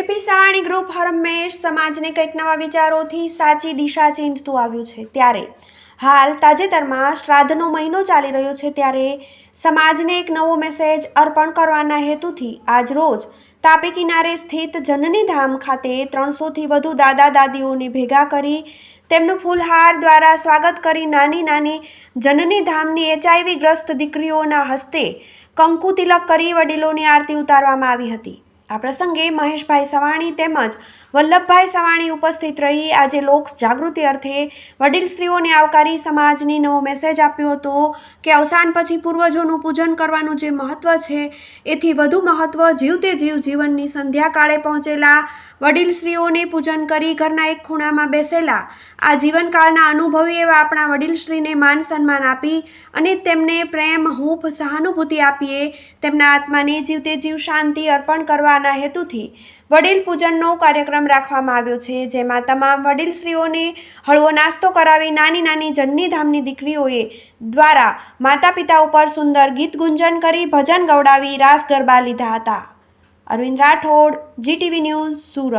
PP સાવાણી group Harmesh સમાજને કંઈક નવા વિચારોથી સાચી દિશા ચીંધતું આવ્યું છે. ત્યારે હાલ તાજેતરમાં શ્રાદ્ધનો મહિનો ચાલી રહ્યો છે ત્યારે સમાજને એક નવો મેસેજ અર્પણ કરવાના હેતુથી આજ રોજ તાપી કિનારે સ્થિત જનની ધામ ખાતે ત્રણસોથી વધુ દાદા દાદીઓને ભેગા કરી તેમનું ફૂલહાર દ્વારા સ્વાગત કરી નાની નાની જનની ધામની એચઆઈવી ગ્રસ્ત દીકરીઓના હસ્તે કંકુ તિલક કરી વડીલોની આરતી ઉતારવામાં આવી હતી. આ પ્રસંગે મહેશભાઈ સવાણી તેમજ વલ્લભભાઈ સવાણી ઉપસ્થિત રહી આજે લોક જાગૃતિ અર્થે વડીલ સ્ત્રીઓને આવકારી સમાજની નવો મેસેજ આપ્યો હતો કે અવસાન પછી પૂર્વજોનું પૂજન કરવાનું જે મહત્વ છે, એથી વધુ મહત્વ જીવતે જીવ જીવનની સંધ્યાકાળે પહોંચેલા વડીલ સ્ત્રીઓને પૂજન કરી ઘરના એક ખૂણામાં બેસેલા, આ જીવનકાળના અનુભવી એવા આપણા વડીલશ્રીને માન સન્માન આપી અને તેમને પ્રેમ, હૂંફ, સહાનુભૂતિ આપીએ, તેમના આત્માને જીવતે જીવ શાંતિ અર્પણ કરવાના હેતુથી વડીલ પૂજનનો કાર્યક્રમ રાખવામાં આવ્યો છે, જેમાં તમામ વડીલશ્રીઓને હળવો નાસ્તો કરાવી નાની નાની જન્ની ધામની દીકરીઓએ દ્વારા માતા પિતા ઉપર સુંદર ગીત ગુંજન કરી ભજન ગવડાવી રાસ ગરબા લીધા હતા. Arvind Rathod GTV news, Surat.